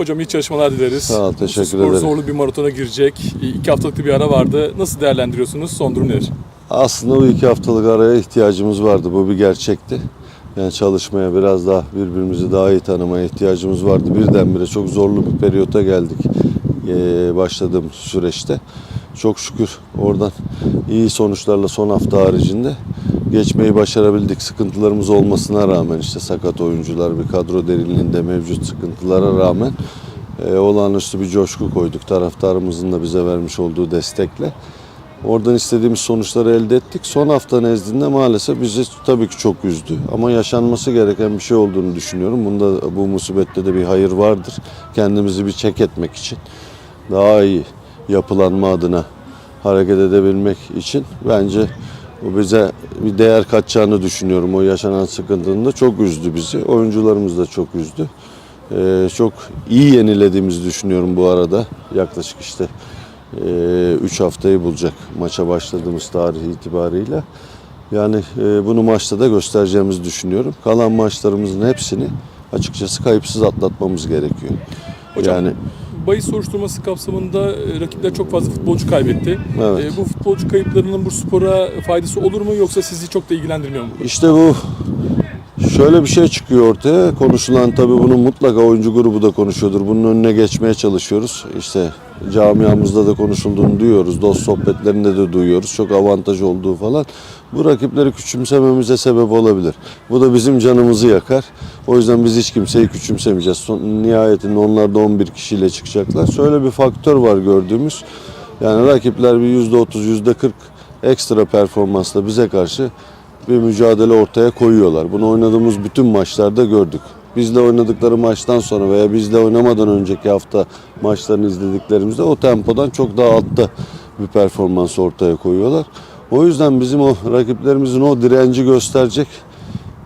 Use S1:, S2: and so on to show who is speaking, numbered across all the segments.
S1: Hocam iyi çalışmalar dileriz.
S2: Sağ ol, teşekkür
S1: Spor
S2: ederim.
S1: zorlu bir maratona girecek. İki haftalık bir ara vardı. Nasıl değerlendiriyorsunuz? Son durum nedir?
S2: Aslında bu iki haftalık araya ihtiyacımız vardı. Bu bir gerçekti. Yani çalışmaya biraz daha birbirimizi daha iyi tanımaya ihtiyacımız vardı. Birdenbire çok zorlu bir periyota geldik ee, başladığım süreçte. Çok şükür oradan iyi sonuçlarla son hafta haricinde geçmeyi başarabildik. Sıkıntılarımız olmasına rağmen işte sakat oyuncular bir kadro derinliğinde mevcut sıkıntılara rağmen e, olağanüstü bir coşku koyduk. Taraftarımızın da bize vermiş olduğu destekle. Oradan istediğimiz sonuçları elde ettik. Son hafta nezdinde maalesef bizi tabii ki çok üzdü. Ama yaşanması gereken bir şey olduğunu düşünüyorum. Bunda bu musibette de bir hayır vardır. Kendimizi bir çek etmek için. Daha iyi yapılanma adına hareket edebilmek için bence bu bize bir değer katacağını düşünüyorum. O yaşanan sıkıntının da çok üzdü bizi. Oyuncularımız da çok üzdü. Ee, çok iyi yenilediğimizi düşünüyorum bu arada. Yaklaşık işte 3 haftayı bulacak maça başladığımız tarih itibariyle. Yani e, bunu maçta da göstereceğimizi düşünüyorum. Kalan maçlarımızın hepsini açıkçası kayıpsız atlatmamız gerekiyor.
S1: Hocam,
S2: yani
S1: Bayis soruşturması kapsamında e, rakipler çok fazla futbolcu kaybetti.
S2: Evet.
S1: E, bu futbolcu kayıplarının bu spora faydası olur mu yoksa sizi çok da ilgilendirmiyor mu?
S2: İşte bu şöyle bir şey çıkıyor ortaya. Konuşulan tabii bunun mutlaka oyuncu grubu da konuşuyordur. Bunun önüne geçmeye çalışıyoruz. İşte camiamızda da konuşulduğunu duyuyoruz. Dost sohbetlerinde de duyuyoruz. Çok avantaj olduğu falan. Bu rakipleri küçümsememize sebep olabilir. Bu da bizim canımızı yakar. O yüzden biz hiç kimseyi küçümsemeyeceğiz. Son, nihayetinde onlar da 11 kişiyle çıkacaklar. Şöyle bir faktör var gördüğümüz. Yani rakipler bir %30, %40 ekstra performansla bize karşı bir mücadele ortaya koyuyorlar. Bunu oynadığımız bütün maçlarda gördük. Bizle oynadıkları maçtan sonra veya bizle oynamadan önceki hafta maçlarını izlediklerimizde o tempodan çok daha altta bir performans ortaya koyuyorlar. O yüzden bizim o rakiplerimizin o direnci gösterecek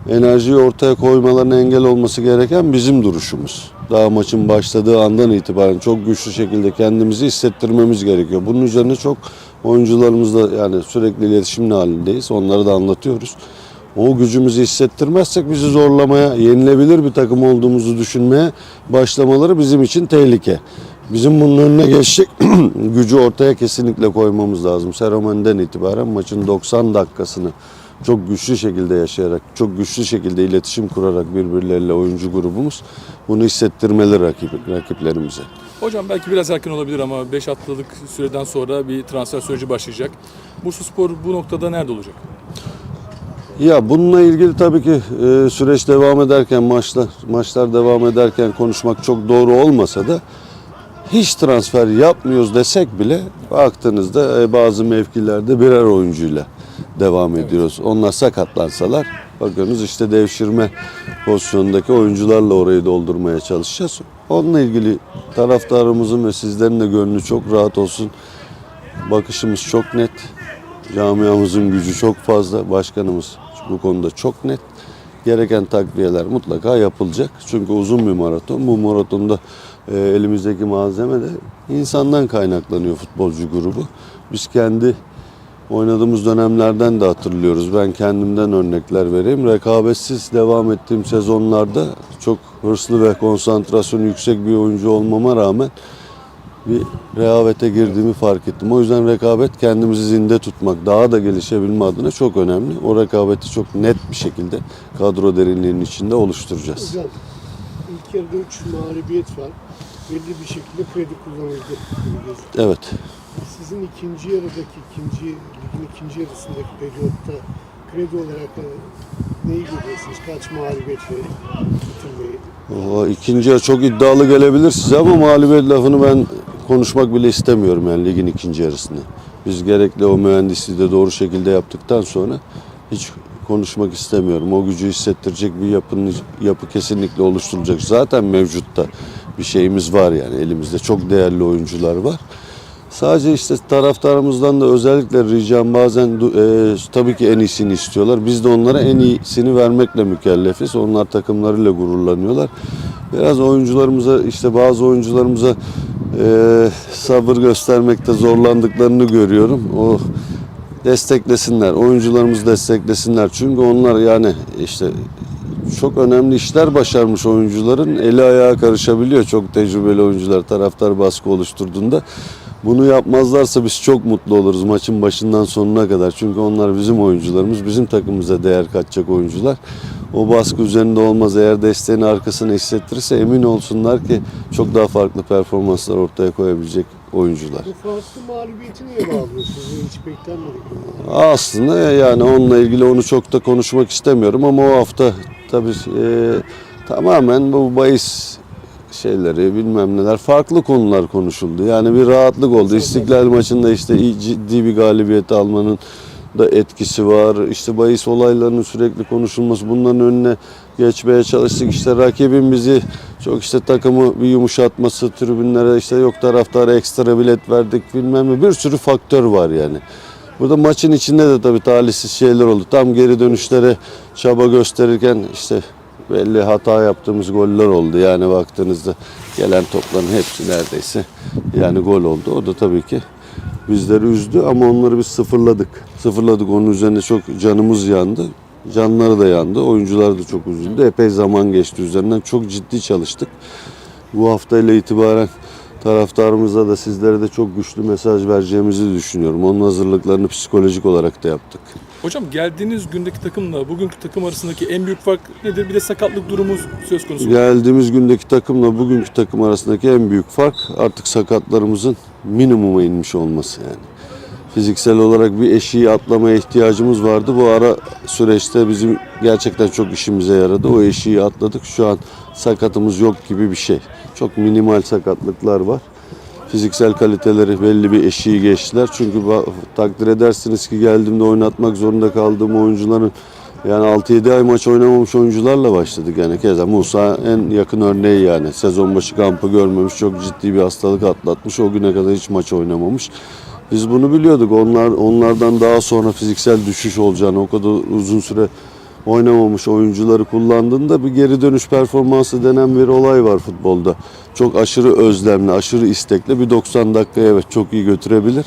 S2: enerjiyi ortaya koymalarına engel olması gereken bizim duruşumuz. Daha maçın başladığı andan itibaren çok güçlü şekilde kendimizi hissettirmemiz gerekiyor. Bunun üzerine çok oyuncularımızla yani sürekli iletişimle halindeyiz. Onları da anlatıyoruz. O gücümüzü hissettirmezsek bizi zorlamaya, yenilebilir bir takım olduğumuzu düşünmeye başlamaları bizim için tehlike. Bizim bunun önüne geçecek gücü ortaya kesinlikle koymamız lazım. Seromenden itibaren maçın 90 dakikasını çok güçlü şekilde yaşayarak, çok güçlü şekilde iletişim kurarak birbirleriyle oyuncu grubumuz bunu hissettirmeli rakip, rakiplerimize.
S1: Hocam belki biraz erken olabilir ama 5 haftalık süreden sonra bir transfer süreci başlayacak. Bursa Spor bu noktada nerede olacak?
S2: Ya bununla ilgili tabii ki e, süreç devam ederken, maçlar maçlar devam ederken konuşmak çok doğru olmasa da hiç transfer yapmıyoruz desek bile baktığınızda e, bazı mevkilerde birer oyuncuyla devam ediyoruz. Onlar sakatlansalar bakıyorsunuz işte devşirme pozisyonundaki oyuncularla orayı doldurmaya çalışacağız. Onunla ilgili taraftarımızın ve sizlerin de gönlü çok rahat olsun. Bakışımız çok net. Camiamızın gücü çok fazla. Başkanımız bu konuda çok net. Gereken takviyeler mutlaka yapılacak. Çünkü uzun bir maraton. Bu maratonda e, elimizdeki malzeme de insandan kaynaklanıyor futbolcu grubu. Biz kendi oynadığımız dönemlerden de hatırlıyoruz. Ben kendimden örnekler vereyim. Rekabetsiz devam ettiğim sezonlarda çok hırslı ve konsantrasyonu yüksek bir oyuncu olmama rağmen bir rehavete girdiğimi fark ettim. O yüzden rekabet kendimizi zinde tutmak, daha da gelişebilme adına çok önemli. O rekabeti çok net bir şekilde kadro derinliğinin içinde oluşturacağız.
S3: Hocam ilk yarıda 3 mağlubiyet var. Belli bir şekilde kredi kullanıldı.
S2: Evet.
S3: Sizin ikinci yarıdaki, ikinci ligin ikinci yarısındaki periyotta kredi olarak e, neyi görüyorsunuz? Kaç mağlubiyet bitirmeyi?
S2: İkinci yarı çok iddialı gelebilir size ama mağlubiyet lafını ben konuşmak bile istemiyorum yani ligin ikinci yarısında. Biz gerekli o mühendisliği de doğru şekilde yaptıktan sonra hiç konuşmak istemiyorum. O gücü hissettirecek bir yapının, yapı kesinlikle oluşturulacak. Zaten mevcutta bir şeyimiz var yani elimizde çok değerli oyuncular var. Sadece işte taraftarımızdan da özellikle ricam bazen e, tabii ki en iyisini istiyorlar. Biz de onlara en iyisini vermekle mükellefiz. Onlar takımlarıyla gururlanıyorlar. Biraz oyuncularımıza işte bazı oyuncularımıza e, sabır göstermekte zorlandıklarını görüyorum. O desteklesinler, oyuncularımızı desteklesinler. Çünkü onlar yani işte çok önemli işler başarmış oyuncuların eli ayağı karışabiliyor. Çok tecrübeli oyuncular taraftar baskı oluşturduğunda. Bunu yapmazlarsa biz çok mutlu oluruz maçın başından sonuna kadar. Çünkü onlar bizim oyuncularımız, bizim takımımıza değer katacak oyuncular. O baskı üzerinde olmaz. Eğer desteğin arkasını hissettirirse emin olsunlar ki çok daha farklı performanslar ortaya koyabilecek oyuncular.
S3: Bu farklı mağlubiyeti niye bağlıyorsunuz? Hiç beklenmedik.
S2: Aslında yani onunla ilgili onu çok da konuşmak istemiyorum ama o hafta tabii e, tamamen bu bahis şeyleri bilmem neler farklı konular konuşuldu. Yani bir rahatlık oldu. İstiklal maçında işte ciddi bir galibiyeti almanın da etkisi var. İşte bahis olaylarının sürekli konuşulması bunların önüne geçmeye çalıştık. İşte rakibin bizi çok işte takımı bir yumuşatması tribünlere işte yok taraftara ekstra bilet verdik bilmem ne bir sürü faktör var yani. Burada maçın içinde de tabii talihsiz şeyler oldu. Tam geri dönüşlere çaba gösterirken işte belli hata yaptığımız goller oldu. Yani baktığınızda gelen topların hepsi neredeyse yani gol oldu. O da tabii ki bizleri üzdü ama onları biz sıfırladık. Sıfırladık. Onun üzerine çok canımız yandı. Canları da yandı. Oyuncular da çok üzüldü. Epey zaman geçti üzerinden. Çok ciddi çalıştık. Bu haftayla itibaren taraftarımıza da sizlere de çok güçlü mesaj vereceğimizi düşünüyorum. Onun hazırlıklarını psikolojik olarak da yaptık.
S1: Hocam geldiğiniz gündeki takımla bugünkü takım arasındaki en büyük fark nedir? Bir de sakatlık durumumuz söz konusu.
S2: Geldiğimiz gündeki takımla bugünkü takım arasındaki en büyük fark artık sakatlarımızın minimuma inmiş olması yani. Fiziksel olarak bir eşiği atlamaya ihtiyacımız vardı. Bu ara süreçte bizim gerçekten çok işimize yaradı. O eşiği atladık. Şu an sakatımız yok gibi bir şey. Çok minimal sakatlıklar var. Fiziksel kaliteleri belli bir eşiği geçtiler. Çünkü takdir edersiniz ki geldiğimde oynatmak zorunda kaldığım oyuncuların yani 6-7 ay maç oynamamış oyuncularla başladık yani keza Musa en yakın örneği yani sezon başı kampı görmemiş çok ciddi bir hastalık atlatmış o güne kadar hiç maç oynamamış. Biz bunu biliyorduk onlar onlardan daha sonra fiziksel düşüş olacağını o kadar uzun süre oynamamış oyuncuları kullandığında bir geri dönüş performansı denen bir olay var futbolda. Çok aşırı özlemli, aşırı istekli bir 90 dakika evet çok iyi götürebilir.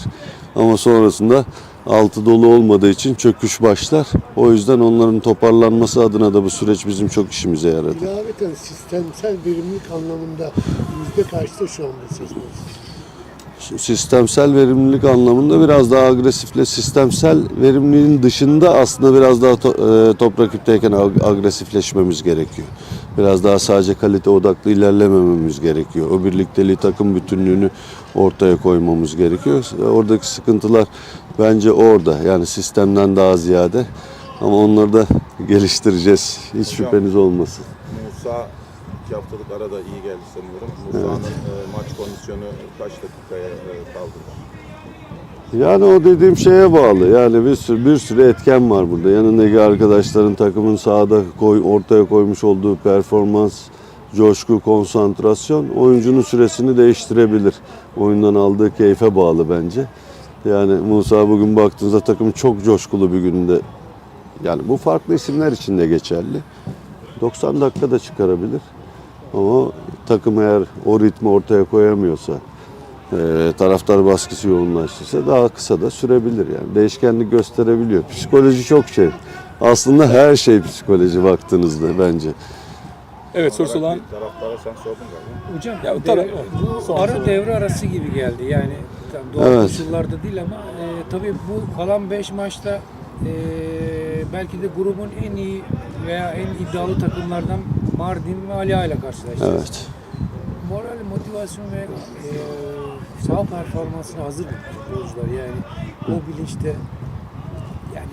S2: Ama sonrasında altı dolu olmadığı için çöküş başlar. O yüzden onların toparlanması adına da bu süreç bizim çok işimize yaradı.
S3: İlaveten sistemsel verimlilik anlamında yüzde kaçta şu anda konusu?
S2: Sistemsel verimlilik anlamında biraz daha agresifle sistemsel verimliliğin dışında aslında biraz daha to- e, top rakipteyken ag- agresifleşmemiz gerekiyor. Biraz daha sadece kalite odaklı ilerlemememiz gerekiyor. O birlikteliği takım bütünlüğünü ortaya koymamız gerekiyor. Oradaki sıkıntılar bence orada yani sistemden daha ziyade ama onları da geliştireceğiz. Hiç şüpheniz olmasın.
S4: Musa haftalık arada iyi geldi sanıyorum. Musa'nın e, maç kondisyonu kaç dakikaya e, kaldırır?
S2: Yani o dediğim şeye bağlı. Yani bir sürü, bir sürü etken var burada. Yanındaki arkadaşların takımın sahada koy, ortaya koymuş olduğu performans, coşku, konsantrasyon oyuncunun süresini değiştirebilir. Oyundan aldığı keyfe bağlı bence. Yani Musa bugün baktığınızda takım çok coşkulu bir günde. Yani bu farklı isimler için de geçerli. 90 dakika da çıkarabilir. Ama takım eğer o ritmi ortaya koyamıyorsa, e, taraftar baskısı yoğunlaştıysa daha kısa da sürebilir yani. Değişkenlik gösterebiliyor. Psikoloji çok şey. Aslında her şey psikoloji baktığınızda bence.
S1: Evet sorusu olan
S4: Taraftara sen sordun galiba.
S5: Hocam
S1: Ya
S5: dev-
S1: tabii,
S5: bu
S1: son
S5: ara
S1: soru.
S5: devre arası gibi geldi. Yani doğal
S2: Evet.
S5: koşullarda değil ama e, tabii bu kalan 5 maçta e, belki de grubun en iyi veya en iddialı takımlardan Mardin ve Ali Ağa ile karşılaşacağız.
S2: Evet.
S5: Moral, motivasyon ve e, saha performansına hazır futbolcular? Yani o bilinçte yani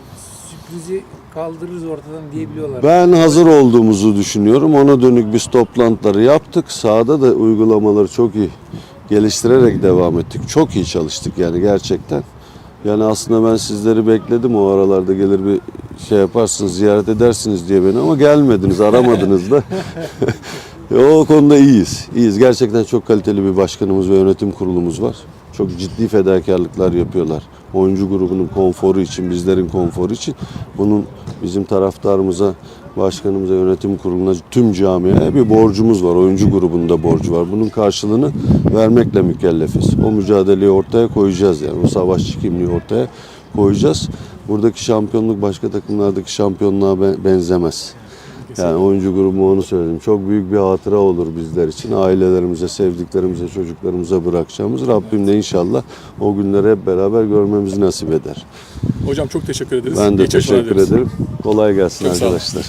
S5: sürprizi kaldırırız ortadan diyebiliyorlar.
S2: Ben hazır olduğumuzu düşünüyorum. Ona dönük biz toplantıları yaptık. Sahada da uygulamaları çok iyi geliştirerek devam ettik. Çok iyi çalıştık yani gerçekten. Yani aslında ben sizleri bekledim o aralarda gelir bir şey yaparsınız, ziyaret edersiniz diye beni ama gelmediniz, aramadınız da. O konuda iyiyiz. İyiyiz. Gerçekten çok kaliteli bir başkanımız ve yönetim kurulumuz var. Çok ciddi fedakarlıklar yapıyorlar. Oyuncu grubunun konforu için, bizlerin konforu için. Bunun bizim taraftarımıza, başkanımıza, yönetim kuruluna, tüm camiye bir borcumuz var. Oyuncu grubunda borcu var. Bunun karşılığını vermekle mükellefiz. O mücadeleyi ortaya koyacağız yani. O savaşçı kimliği ortaya koyacağız. Buradaki şampiyonluk başka takımlardaki şampiyonluğa be- benzemez. Yani oyuncu grubu onu söyledim. Çok büyük bir hatıra olur bizler için. Ailelerimize, sevdiklerimize, çocuklarımıza bırakacağımız. Rabbim de inşallah o günleri hep beraber görmemizi nasip eder.
S1: Hocam çok teşekkür ederiz.
S2: Ben de
S1: İyi
S2: teşekkür ederim. Kolay gelsin
S1: Çok
S2: arkadaşlar.